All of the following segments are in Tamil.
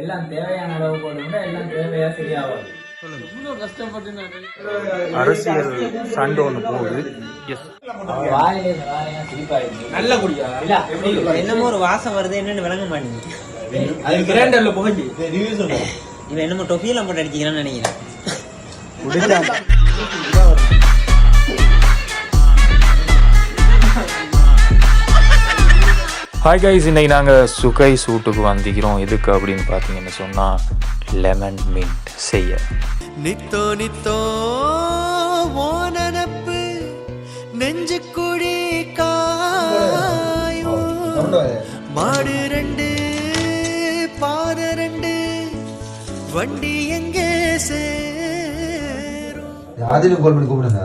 எல்லாம் தேவையான அளவு போடுங்க எல்லாம் தேவையா சரியாகும் அரசியல் சண்டை ஒன்று போகுது. என்னமோ ஒரு வாசம் வருது என்னன்னு விளங்க மாட்டேங்குது. என்னமோ டொஃபியெல்லாம் போட்டு அடிக்கிறான்னு நினைக்கிறேன். ஹாய் கைஸ் இன்னைக்கு நாங்கள் சுகை சூட்டுக்கு வந்திக்கிறோம் எதுக்கு அப்படின்னு பார்த்தீங்கன்னு சொன்னால் லெமன் மின்ட் செய்ய. நித்தோ நித்தோ ஓ நனப்பு நெஞ்சு குழி காயும். மாடு ரெண்டு பாத ரெண்டு வண்டி எங்கே சேரும்? ஆதிலும் கால் பண்ணி கூப்பிடுங்க.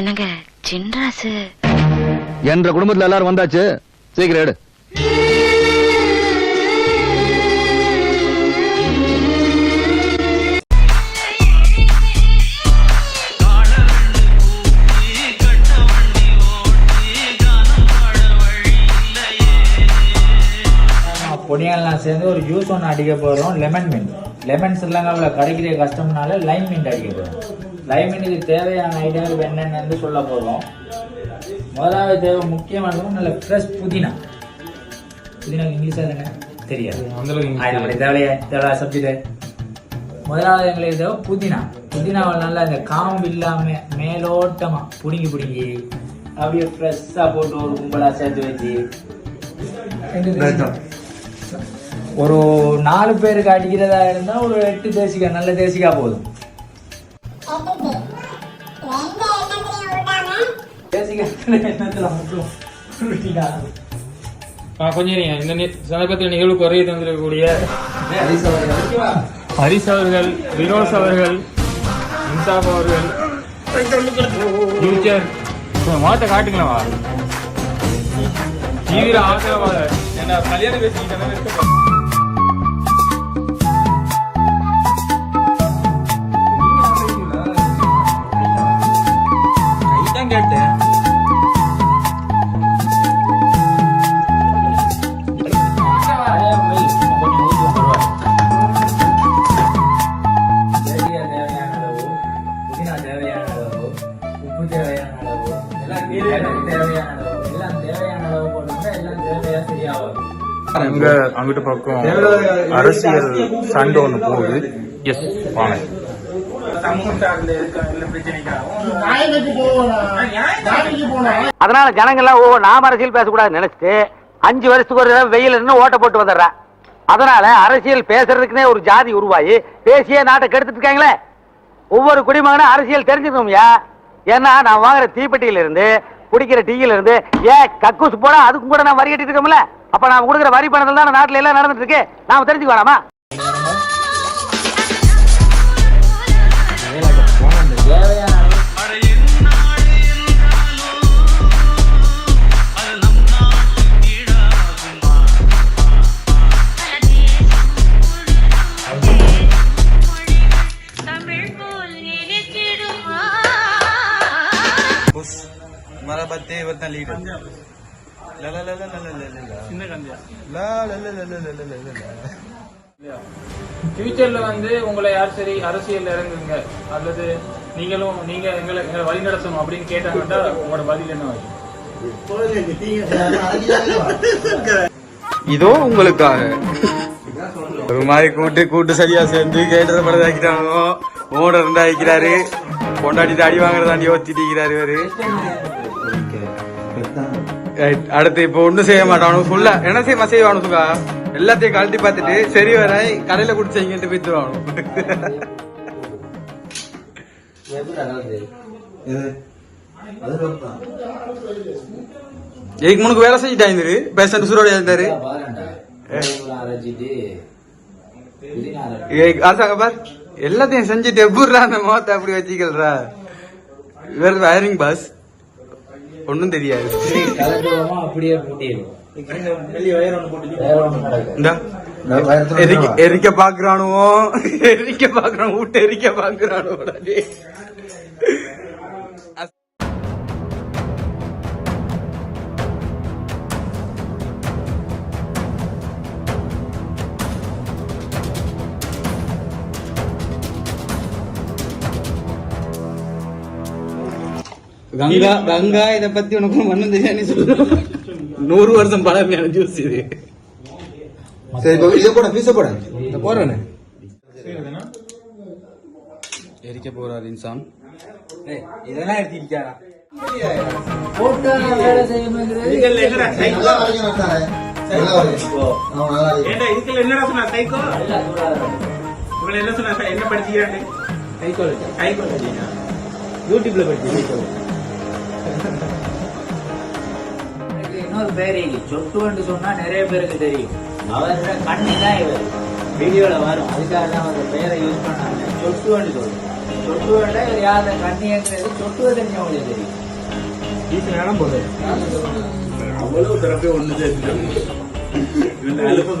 என்னங்க சின்ராசு என்ற குடும்பத்துல எல்லாரும் வந்தாச்சு. சீக்கிரம் எடு. பொடியெல்லாம் சேர்ந்து ஒரு ஜூஸ் ஒன்று அடிக்க போகிறோம் லெமன் மின்ட் லெமன் ஸ்ரீலங்காவில் கிடைக்கிற கஷ்டம்னால லைம் மின்ட் அடிக்க போகிறோம் லைம் மின்ட்டுக்கு தேவையான ஐட்டங்கள் என்னென்னு சொல்ல போகிறோம் முதலாவது தேவை முக்கியமானது நல்ல ஃப்ரெஷ் புதினா. புதினா இங்கிலீஷாக தானே தெரியாது. நம்மளுடைய தேவையா தேவையா சப்ஜெக்ட் முதலாவது எங்களுக்கு தேவை புதினா. புதினாவை நல்லா இந்த காம்பு இல்லாம மேலோட்டமா புடுங்கி புடுங்கி அப்படியே ஃப்ரெஷ்ஷாக போட்டு ஒரு கும்பலா சேர்த்து வச்சு ஒரு நாலு பேருக்கு அடிக்கிறதா இருந்தா ஒரு எட்டு தேசிக்கா நல்ல தேசிக்கா போதும். எண்ணத்துல மட்டும். கொஞ்சம். இந்த நிகழ்வு குறைய தந்திருக்கக்கூடிய ஹரிஸ் அவர்கள் வினோஸ் அவர்கள் இன்சாப் அவர்கள் ஃபியூச்சர் மாத்த காட்டுங்களா தீவிர ஆதரவாளர். என்ன கல்யாணம் பேசிக்கிட்டேன் கேட்டேன். அங்க அங்கிட்டு பக்கம் அரசியல் சண்டை ஒன்று போகுது. எஸ் வாங்க. அதனால ஜனங்கள்லாம் ஓ நாம அரசியல் பேசக்கூடாது நினைச்சிட்டு அஞ்சு வருஷத்துக்கு ஒரு தடவை வெயில் நின்று ஓட்ட போட்டு வந்துடுறா. அதனால அரசியல் பேசுறதுக்குனே ஒரு ஜாதி உருவாகி பேசிய நாட்டை கெடுத்துட்டு இருக்காங்களே. ஒவ்வொரு குடிமகனும் அரசியல் தெரிஞ்சுக்கணும்யா. ஏன்னா நான் வாங்குற தீப்பெட்டியில இருந்து குடிக்கிற டீயில இருந்து ஏன் கக்கூஸ் போட அதுக்கும் கூட நான் வரி கட்டிட்டு இருக்கோம்ல. அப்ப நான் கொடுக்குற வரி பணத்தில் தான் நாட்டுல எல்லாம் நடந்துட்டு இருக்கு. நாம தெரிஞ்சுக்க வேணாமா? ला ला ஃபியூச்சர்ல வந்து உங்களை யார் சரி அரசியல் இறங்குங்க அல்லது நீங்களும் நீங்க எங்களை எங்களை வழி நடத்தணும் அப்படின்னு கேட்டாங்கன்னா உங்களோட பதில் என்ன இதோ உங்களுக்காக ஒரு மாதிரி கூட்டு கூட்டு சரியா சேர்ந்து கேட்டத படம் ஆக்கிட்டாங்க ஓட இருந்தா ஆக்கிறாரு கொண்டாடிட்டு அடி வாங்குறதாண்டி ஒத்திட்டு இருக்கிறாரு இவரு. அடுத்து இப்போ ஒண்ணும் செய்ய மாட்டானு. ஃபுல்லா என்ன செய்ய செய்வானு சுகா? எல்லாத்தையும் கழட்டி பார்த்துட்டு சரி வர கடையில குடிச்சீங்கன்ட்டு போயிட்டுருவானு ஏக்கு முனுக்கு வேலை செஞ்சுட்டா இருந்தாரு. பேசண்ட் சுரோட இருந்தாரு அரசாங்க பார். எல்லாத்தையும் செஞ்சுட்டு எப்படிரா அந்த முகத்தை அப்படி வச்சுக்கல்றா வேற வயரிங் பாஸ் ஒன்றும் தெரியாது. அப்படியே எரிக்க பாக்குறானுவோ? எரிக்க பாக்குறான் வீட்டை எரிக்க பாக்குறானுவோட கங்கா கங்கா இத பத்தி உனக்கு மண்ணும் தெரியாது சொல்லு. நூறு வருஷம் பழமையான ஜூஸ் இது. சரி இதை போட பீஸ போட. போறேன்னு எரிக்க போறார் இன்சான். இதெல்லாம் எடுத்திருக்காரா போட்டோ வேலை செய்யணுங்கிறது என்னடா சொன்னா சைக்கோ உங்களை என்ன சொன்னா என்ன படிச்சுக்கிறாண்டு சைக்காலஜி சைக்காலஜி யூடியூப்ல படிச்சு சைக்காலஜி இன்னொரு பேர் சொட்டுன்னு சொன்னா நிறைய பேருக்கு தெரியும். அவரோட கண்ணு தான் இவர். வீடியோல வரும். அதுக்காக தான் அவர் பெயரை யூஸ் பண்ணாங்க. சொட்டுவன்னு சொல்லுவோம் சொட்டுவண்டா இவர் யார கண்ணிங்கிறது சொட்டுவ தெரிஞ்சவங்களுக்கு தெரியும். நேரம் போகுது அவ்வளவு தரப்பே ஒண்ணு சேர்த்து அழுப்பம்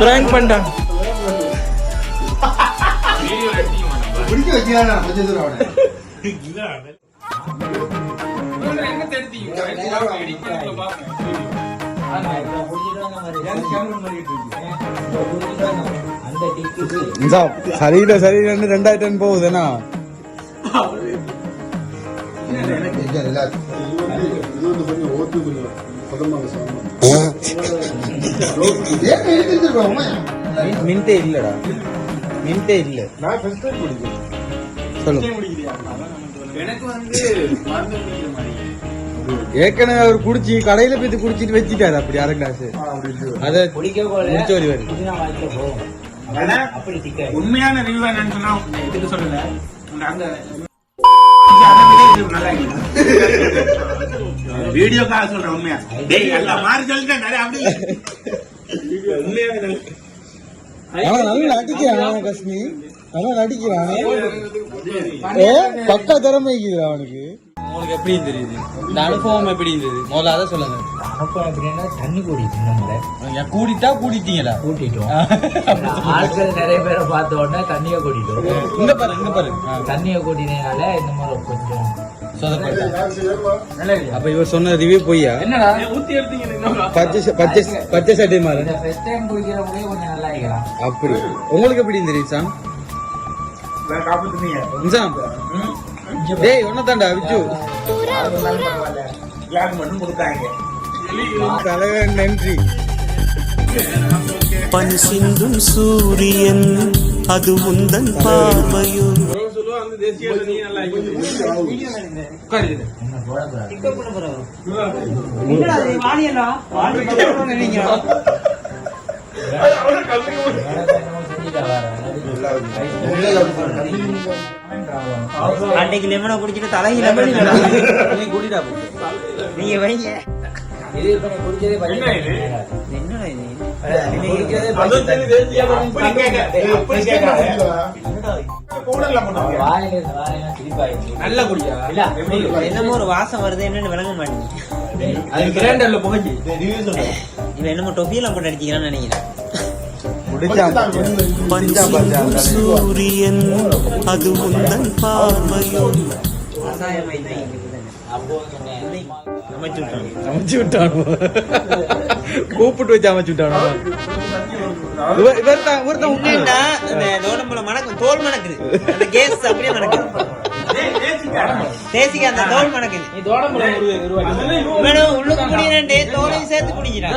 பிராங்க் பண்ணிட்டாங்க பிடிக்க வைக்கிறானா கொஞ்சம் தூரம் அவனை வந்த மாதிரி. உண்மையா மின்ட்டே இல்லடா. மின்ட்டே இல்ல. சொல்லு எனக்கு வந்து மருந்து குடிக்கிற மாதிரி. ஏற்கனவே அவர் குடிச்சு கடையில போய் குடிச்சிட்டு வச்சிட்டாரு அப்படி அரை கிளாஸ் அத குடிக்க முடிச்சு வருவாரு உண்மையான ரிவ்யூ என்னன்னு சொன்னா இதுக்கு சொல்லல. அந்த அந்த அதை விட இது நல்லா இல்லை. வீடியோக்காக சொல்றேன் உண்மையா சொல்லிட்டேன் நிறைய அப்படி நல்ல- ஆனா நல்லா நடிக்கிறான் கஷ்மி? நல்லா நடிக்கிறான் ஏ பக்கா திறமை அவனுக்கு. உங்களுக்கு எப்படி தெரியுது? இந்த அனுபவம் எப்படி இருந்தது முதல்ல அதை சொல்லுங்க. அப்ப அப்படின்னா தண்ணி கூடி சின்ன முறை நீங்க கூடிட்டா கூடிட்டீங்களா? கூட்டிட்டோம். ஆட்கள் நிறைய பேரை பார்த்த உடனே தண்ணியை கூட்டிட்டோம். இங்க பாரு இங்க பாரு. தண்ணியை கூட்டினால இந்த கொஞ்சம் அப்ப இவர் சொன்ன ரிவ்யூ பொய்யா? என்னடா? ஊத்தி எடுத்தீங்க பச்சை பச்சை பச்சை சட்டை அப்படி. உங்களுக்கு எப்படி டேய் ஒன்னதாண்டா விச்சு தலைவன் நன்றி. சிந்தும் சூரியன் அது உந்தன் பார்வையும். சொல்லுவா வந்து தேசிய நீ நல்லா அன்னைக்கு லெமனை குடிச்சிட்டு தலைக்கு லெமன் நீ குடிடா நீங்க வைங்க. என்னடா இது? பண்ணுவாங்க வாயில சிரிப்பாயிடுச்சு. நல்ல குடியா இல்ல. என்னமோ ஒரு வாசம் வருது என்னன்னு விளங்க மாட்டேங்குது அது கிரைண்டர்ல போகி இவன் என்னமோ போட்டு அடிச்சிக்கிறான்னு நினைக்கிறேன் சூரியன் அது உந்தன். அமைச்சு விட்டானு கூப்பிட்டு வச்சு அமைச்சு விட்டானு இவர் தான் இவர் தான் தோல் மணக்குது. அந்த கேஸ் அப்படியே மணக்குது. தேசிக்கு அந்த தோல் மணக்குது. உள்ளுக்கு குடிக்கிறே தோலையும் சேர்த்து குடிக்கிறான்.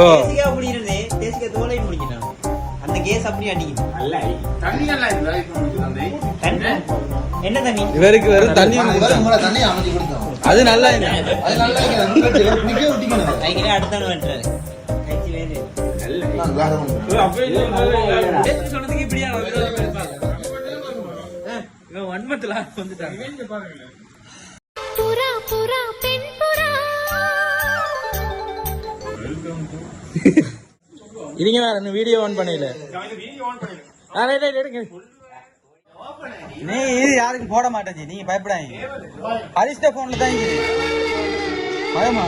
தேசிக்கா குடிக்கிறது தேசிக்கா தோலையும் குடிக்கிறான். அந்த கேஸ் அப்படியே தண்ணி? என்ன தண்ணி? இவருக்கு வெறும் தண்ணி தண்ணி அமைச்சு கொடுத்தோம் அது நல்லா அது நல்லா வெட்டுறாரு. வேறு நான் வேற ஒண்ணு சொன்னதுக்கு இப்படியா வன்மத்துல வந்துட்டாங்க புறா புறா பெண் புறா இருங்க வேற இன்னும் வீடியோ ஆன் பண்ணல ஆ, ரைட், எடுங்க. நீ இது யாருக்கும் போட மாட்டேன் நீங்க பயப்படாதீங்க ஹரிஷ்ட போன்ல தான் இருக்குது பயமா